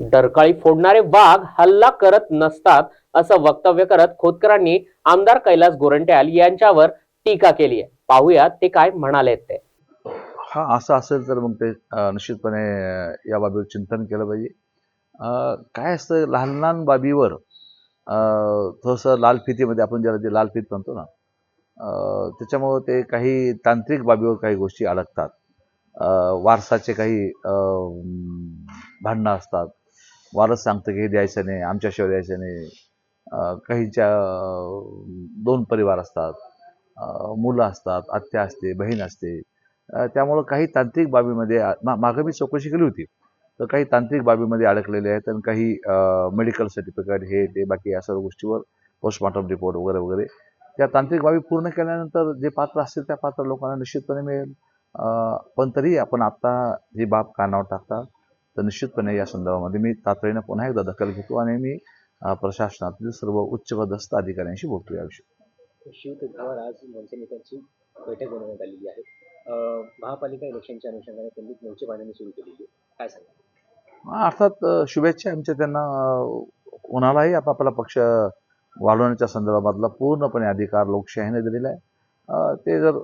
डरकाळी फोडणारे वाघ हल्ला करत नसतात असं वक्तव्य करत खोतकरांनी आमदार कैलास गोरंट्याल यांच्यावर टीका केली आहे. पाहूया ते काय म्हणाले ते. हा असं असेल तर मग ते निश्चितपणे या बाबीवर चिंतन केलं पाहिजे. काय असतं लहान लहान बाबीवर थोडंसं लाल फितीमध्ये आपण ज्याला ते लाल फीत म्हणतो ना त्याच्यामुळं ते काही तांत्रिक बाबीवर काही गोष्टी अडकतात. वारसाचे काही भांडणं असतात. वारस सांगतं की हे द्यायचं नाही आमच्याशिवाय द्यायचं नाही. काहींच्या दोन परिवार असतात. मुलं असतात आत्या असते बहीण असते. त्यामुळं काही तांत्रिक बाबीमध्ये मा मागं मी चौकशी केली होती. तर काही तांत्रिक बाबीमध्ये अडकलेले आहेत आणि काही मेडिकल सर्टिफिकेट हे ते बाकी या सर्व गोष्टीवर पोस्टमॉर्टम रिपोर्ट वगैरे वगैरे. त्या तांत्रिक बाबी पूर्ण केल्यानंतर जे पात्र असतील त्या पात्र लोकांना निश्चितपणे मिळेल. पण तरी आपण आत्ता ही बाब कानावर टाकता तर निश्चितपणे या संदर्भामध्ये मी तातडीनं पुन्हा एकदा दखल घेतो आणि मी प्रशासनातील सर्व उच्चपदस्थ अधिकाऱ्यांशी बोलतो याविषयी शिवतीर्थावर आज मनसे नेत्यांची बैठक बोलवण्यात आलेली आहे. महापालिका इलेक्शनच्या अनुषंगाने त्यांनी मोर्चे बांधणी सुरू केलेली आहे. काय सांगा अर्थात शुभेच्छा आमच्या त्यांना कोणालाही आपापला पक्ष वाढवण्याच्या संदर्भातला पूर्णपणे अधिकार लोकशाहीने दिलेला आहे. ते जर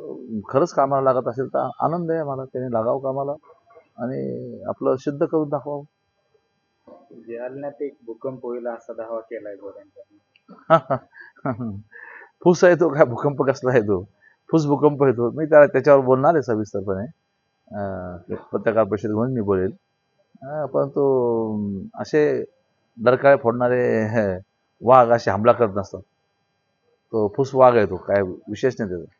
खरंच कामाला लागत असेल तर आनंद आहे मला त्याने लागावं कामाला. आणि आपलं सिद्ध करून दाखवावं. जालन्यात एक भूकंप होईल असा दावा केलाय गोऱ्यांचा फुस आहे तो काय? भूकंप कसला आहे तो? फुस भूकंप येतो मी त्या त्याच्यावर बोलणार आहे सविस्तरपणे. पत्रकार परिषद घेऊन मी बोलेल. परंतु असे डरकाळे फोडणारे वाघ असे हमला करत नसतात. तो फुस वाघ आहे तो. काय विशेष नाही त्याचा.